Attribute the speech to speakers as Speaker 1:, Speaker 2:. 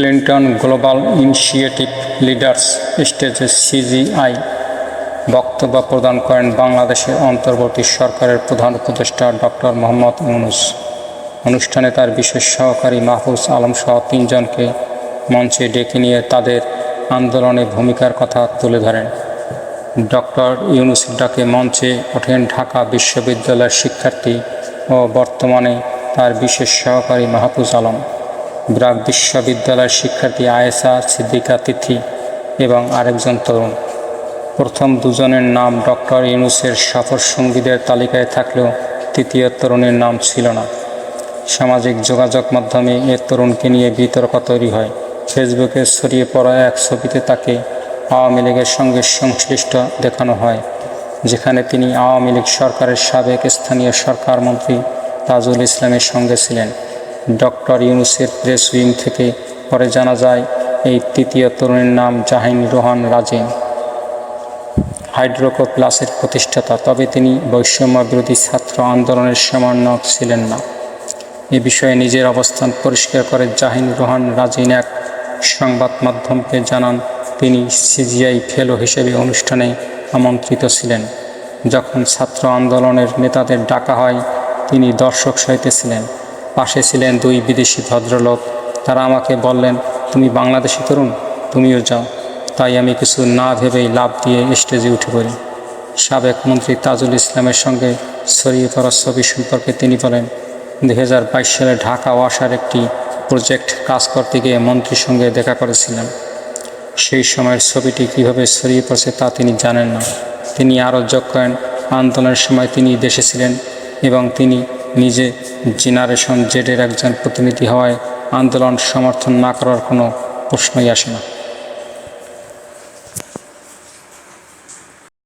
Speaker 1: Clinton global initiative leaders স্টেজে CGI বক্তব্য প্রদান করেন বাংলাদেশের অন্তর্বর্তী সরকারের প্রধান উপদেষ্টা ডক্টর মোহাম্মদ ইউনুস। অনুষ্ঠানে তার বিশেষ সহকারী মাহফুজ আলম সহ তিনজনকে মঞ্চে ডেকে নিয়ে তাদের আন্দোলনে ভূমিকার কথা তুলে ধরেন। ডক্টর ইউনুস ডাকে মঞ্চে ওঠেন ঢাকা বিশ্ববিদ্যালয়ের শিক্ষার্থী ও বর্তমানে তার বিশেষ সহকারী মাহফুজ আলম। ব্রাক বিশ্ববিদ্যালয়ের শিক্ষার্থী আয়েশা সিদ্দিকা তিথি এবং আরেকজন তরুণ। প্রথম দুজনের নাম ডক্টর ইউনুসের সফর সঙ্গীদের তালিকায় থাকলেও তৃতীয় তরুণের নাম ছিল না। সামাজিক যোগাযোগ মাধ্যমে এ তরুণকে নিয়ে বিতর্ক তৈরি হয়। ফেসবুকে ছড়িয়ে পড়া এক ছবিতে তাকে আওয়ামী লীগের সঙ্গে সংশ্লিষ্ট দেখানো হয়, যেখানে তিনি আওয়ামী লীগ সরকারের সাবেক স্থানীয় সরকার মন্ত্রী তাজুল ইসলামের সঙ্গে ছিলেন। ডক্টর ইউনুসের প্রেস উইং থেকে পরে জানা যায়, এই তৃতীয় তরুণের নাম জাহিন রোহান রাজিন। হাইড্রোকো প্লাসের প্রতিষ্ঠাতা, তবে তিনি বৈষম্য বিরোধী ছাত্র আন্দোলনের সমন্বয়ক ছিলেন না। এ বিষয়ে নিজের অবস্থান পরিষ্কার করে জাহিন রোহান রাজিন এক সংবাদ মাধ্যমকে জানান, তিনি সিজিআই ফেলো হিসেবে অনুষ্ঠানে আমন্ত্রিত ছিলেন। যখন ছাত্র আন্দোলনের নেতাদের ডাকা হয়, তিনি দর্শক সহিতে ছিলেন। পাশে ছিলেন দুই বিদেশি ভদ্রলোক। তারা আমাকে বললেন, তুমি বাংলাদেশি তরুণ, তুমিও যাও। তাই আমি কিছু না ভেবেই লাভ দিয়ে স্টেজে উঠে পড়ি। সাবেক মন্ত্রী তাজুল ইসলামের সঙ্গে ছড়িয়ে পড়া ছবি সম্পর্কে তিনি বলেন দু হাজার বাইশ সালে ঢাকা ওয়াসার একটি প্রজেক্ট কাজ করতে গিয়ে মন্ত্রীর সঙ্গে দেখা করেছিলেন সেই সময়ের ছবিটি কীভাবে ছড়িয়ে পড়ছে তা তিনি জানেন না। তিনি আরও যোগ করেন, আন্দোলনের সময় তিনি দেশে ছিলেন এবং তিনি নিজে জেনারেশন জেডের একজন প্রতিনিধি হওয়ায় আন্দোলন সমর্থন না করার কোনো প্রশ্নই আসে না।